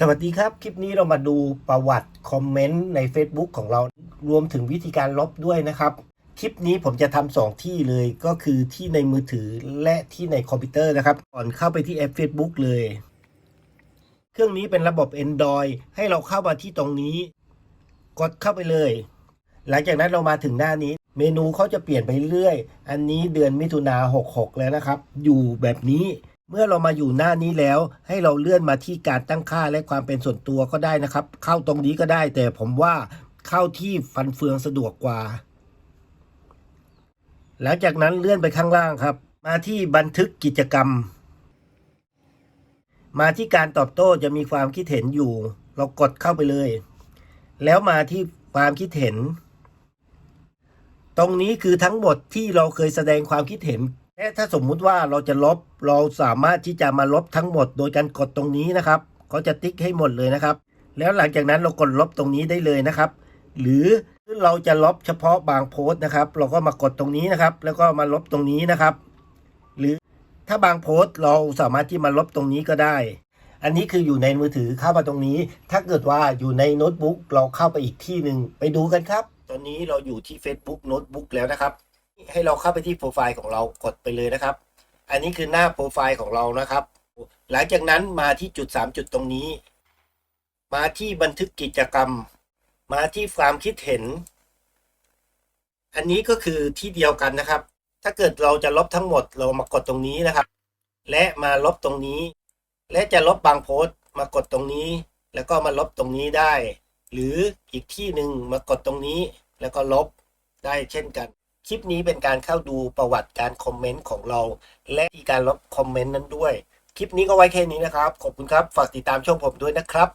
สวัสดีครับ คลิปนี้เรามาดูประวัติคอมเมนต์ใน Facebook ของเรารวมถึงวิธีการลบด้วยนะครับ คลิปนี้ผมจะทำสองที่เลยก็คือที่ในมือถือและที่ในคอมพิวเตอร์นะครับ ก่อนเข้าไปที่แอป Facebook เลย เครื่องนี้เป็นระบบ Android ให้เราเข้ามาที่ตรงนี้ กดเข้าไปเลย หลังจากนั้นเรามาถึงหน้านี้ เมนูเขาจะเปลี่ยนไปเรื่อย อันนี้เดือนมิถุนา66 แล้วนะครับ อยู่แบบนี้ เมื่อเรามาอยู่หน้านี้แล้ว ให้เราเลื่อนมาที่การตั้งค่าและความเป็นส่วนตัวก็ได้นะครับ เข้าตรงนี้ก็ได้ แต่ผมว่าเข้าที่ฟันเฟืองสะดวกกว่า หลังจากนั้นเลื่อนไปข้างล่างครับ มาที่บันทึกกิจกรรม มาที่การตอบโต้จะมีความคิดเห็นอยู่ เรากดเข้าไปเลย แล้วมาที่ความคิดเห็น ตรงนี้คือทั้งหมดที่เราเคยแสดงความคิดเห็น และถ้าสมมุติว่าเราจะลบเราสามารถที่จะมาลบทั้งหมด โดยการกดตรงนี้นะครับเขาจะติ๊กให้หมดเลยนะครับ แล้วหลังจากนั้นเรากดลบตรงนี้ได้เลยนะครับ หรือเราจะลบเฉพาะบางโพสต์นะครับ เราก็มากดตรงนี้นะครับ แล้วก็มาลบตรงนี้นะครับ หรือถ้าบางโพสต์เราสามารถที่มาลบตรงนี้ก็ได้ อันนี้คืออยู่ในมือถือเข้ามาตรงนี้ ถ้าเกิดว่าอยู่ในโน้ตบุ๊กเราเข้าไปอีกที่หนึ่งไปดูกันครับ ตอนนี้เราอยู่ที่ Facebook โน้ตบุ๊กแล้วนะครับ ให้เราเข้าไปที่โปรไฟล์ของเรากดไปเลยนะครับ อันนี้คือหน้าโปรไฟล์ของเรานะครับ หลังจากนั้นมาที่จุด 3 จุดตรงนี้ มาที่บันทึกกิจกรรม มาที่ความคิดเห็น อันนี้ก็คือที่เดียวกันนะครับ ถ้าเกิดเราจะลบทั้งหมดเรามากดตรงนี้นะครับ และมาลบตรงนี้ และจะลบบางโพสต์ มากดตรงนี้ แล้วก็มาลบตรงนี้ได้ หรืออีกที่หนึ่งมากดตรงนี้ แล้วก็ลบได้เช่นกัน คลิปนี้เป็นการเข้าดูประวัติการคอมเมนต์ของเรา และอีการลบคอมเมนต์นั้นด้วย คลิปนี้ก็ไว้แค่นี้นะครับ ขอบคุณครับ ฝากติดตามช่องผมด้วยนะครับ